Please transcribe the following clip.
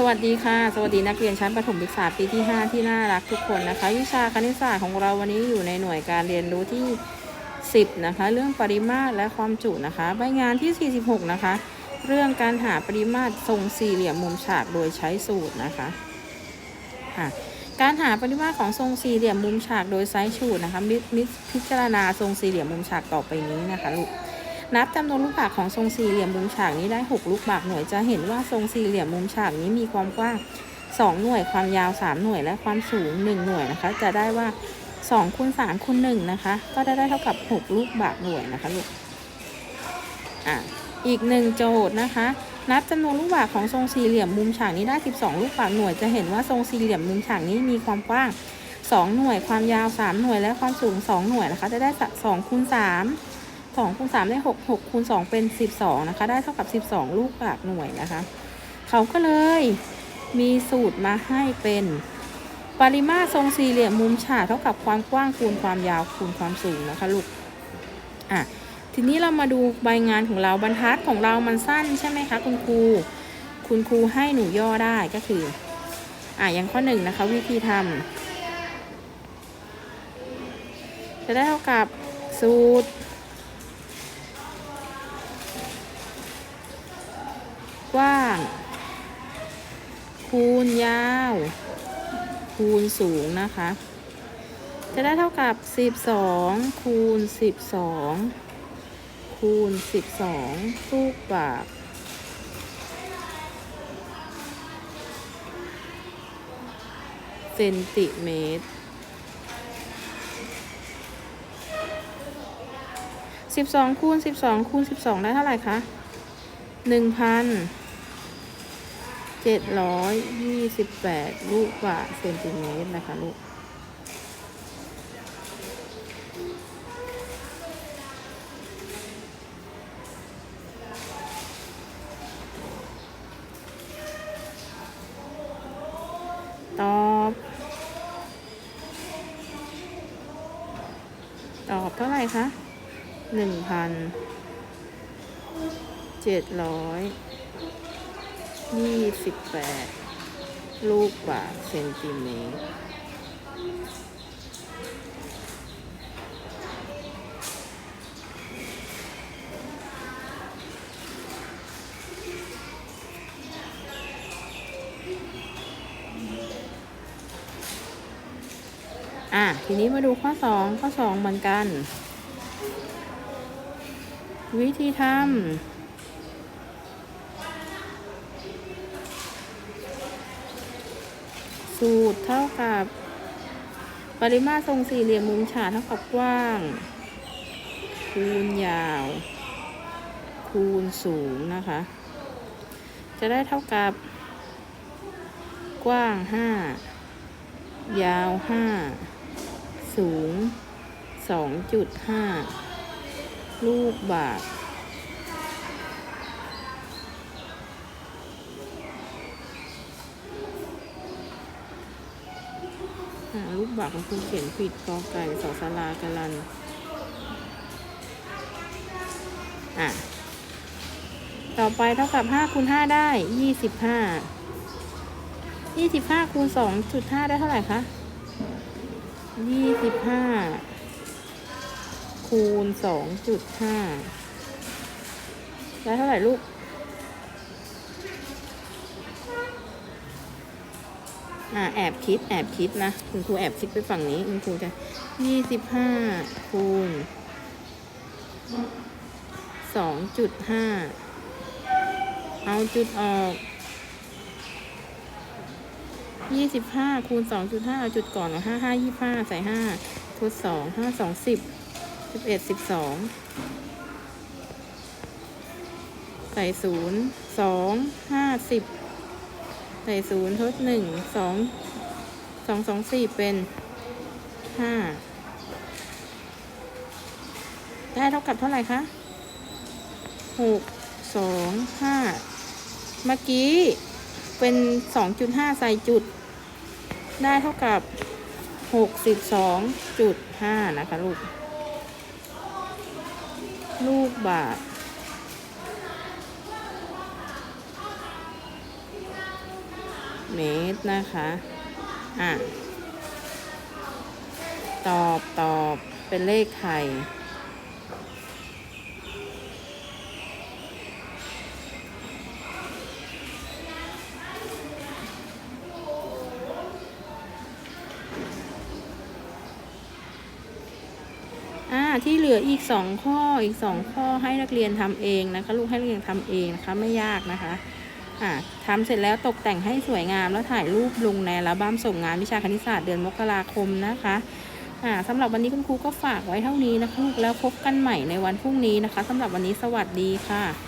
สวัสดีค่ะ สวัสดีนักเรียนชั้นประถมศึกษาปีที่ 5 ที่น่ารักทุกคนนะคะ วิชาคณิตศาสตร์ของเราวันนี้อยู่ในหน่วยการเรียนรู้ที่ 10 นะคะ เรื่องปริมาตรและความจุนะคะ ใบงานที่ 46 นะคะ เรื่องการหาปริมาตรทรงสี่เหลี่ยมมุมฉากโดยใช้สูตรนะคะค่ะการหาปริมาตรของทรงสี่เหลี่ยมมุมฉากโดยใช้สูตรนะคะมิมิพิจารณาทรงสี่เหลี่ยมมุมฉากต่อไปนี้นะคะลูก นับจำนวนลูกบาศกของทรงสี่เหลี่ยมมุมฉากนี้ได้ 6 ลูกบาศกหน่วยจะเห็นว่าทรงสี่เหลี่ยมมุมฉากนี้มีความกว้าง 2 หน่วยความยาว 3 หน่วยและความสูง 1 หน่วยนะคะ จะได้ว่า2คูณ3คูณ1นะคะ ก็ได้ได้เท่ากับ 6 ลูกบาศกหน่วยนะคะลูกอะอีกหนึ่งโจทย์นะคะนับจำนวนลูกบาศกของทรงสี่เหลี่ยมมุมฉากนี้ได้ 12 ลูกบาศกหน่วยจะเห็นว่าทรงสี่เหลี่ยมมุมฉากนี้มีความกว้าง 2 หน่วยความยาว 3 หน่วยและความสูง 2 หน่วยนะคะ จะได้2คูณ3 2คูณ3ได้6 6คูณ2เป็น 12 นะคะ ได้เท่ากับ 12 ลูกบากหน่วยนะคะ เขาก็เลยมีสูตรมาให้เป็น ปริมาตรทรงสี่เหลี่ยมมุมฉากเท่ากับความกว้างคูณความยาวคูณความสูงนะคะลูก อะ ทีนี้เรามาดูใบงานของเราบรรทัดของเรามันสั้นใช่ไหมคะคุณครู คุณครูให้หนูย่อได้ก็คือ อะอย่างข้อหนึ่งนะคะ วิธีทำจะได้เท่ากับสูตร กว้าง คูณยาว คูณสูงนะคะ จะได้เท่ากับ 12 คูณ 12 คูณ 12 ลูกบาศก์เซนติเมตร12คูณ12คูณ12 ได้เท่าไหร่คะห นึ่งพันเจ็ดร้อยยี่สิบแปดลูกบาศก์เซนติเมตรนะคะลูกตอบ ตอบเท่าไหร่คะหนึ่งพันเจ็ดร้อย ยี่สิบแปดลูกบาศก์เซนติเมตรอะ ทีนี้มาดูข้อสองข้อสองเหมือนกัน วิธีทำ สูตรเท่ากับ ปริมาตรทรงสี่เหลี่ยมมุมฉากเท่ากับกว้าง คูณยาว คูณสูงนะคะ จะได้เท่ากับ กว้างห้ายาวห้าสูงสองจุดห้าลูกบาศ ก์อ่าลูกบาศก์ของคุณเขียนผิดกอไก่สอสลากะลัน อะ ต่อไปเท่ากับห้าคูณห้าได้ยี่สิบห้ายี่สิบห้าคูณสองจุดห้าได้เท่าไหร่คะยี่สิบห้าคูณสองจุดห้าได้เท่าไหร่ลูก อ่าแอบคิดแอบคิดนะคุณครูแอบคิดไปฝั่งนี้คุณครูจะยี่สิบห้าคูณสองจุดห้าเอาจุดออกยี่สิบห้าคูณสองจุดห้าเอาจุดก่อนห้าห้ายี่ห้าใส่ห้าทดสองห้าสองสิบสิบเอ็ดสิบสองใส่ศูนย์สองห้าสิบ ส่ศูนย์ทดหนึ่งสองสองสองสี่เป็นห้าได้เท่ากับเท่าไหร่คะหกสองห้าเมื่อกี้เป็นสองจุดห้าใส่จุด ได้เท่ากับหกสิบสองจุดห้านะคะลูก ลูกบาศ เมตรนะคะ อะ ตอบตอบเป็นเลขไทยอ่าที่เหลืออีกสองข้ออีกสองข้อให้นักเรียนทำเองนะคะ ลูกให้นักเรียนทำเองนะคะ ไม่ยากนะคะ อ่าทำเสร็จแล้วตกแต่งให้สวยงามแล้วถ่ายรูปลงในอัลบั้มส่งงานวิชาคณิตศาสตร์เดือนมกราคมนะคะอ่าสำหรับวันนี้คุณครูก็ฝากไว้เท่านี้นะคะแล้วพบกันใหม่ในวันพรุ่งนี้นะคะสำหรับวันนี้สวัสดีค่ะ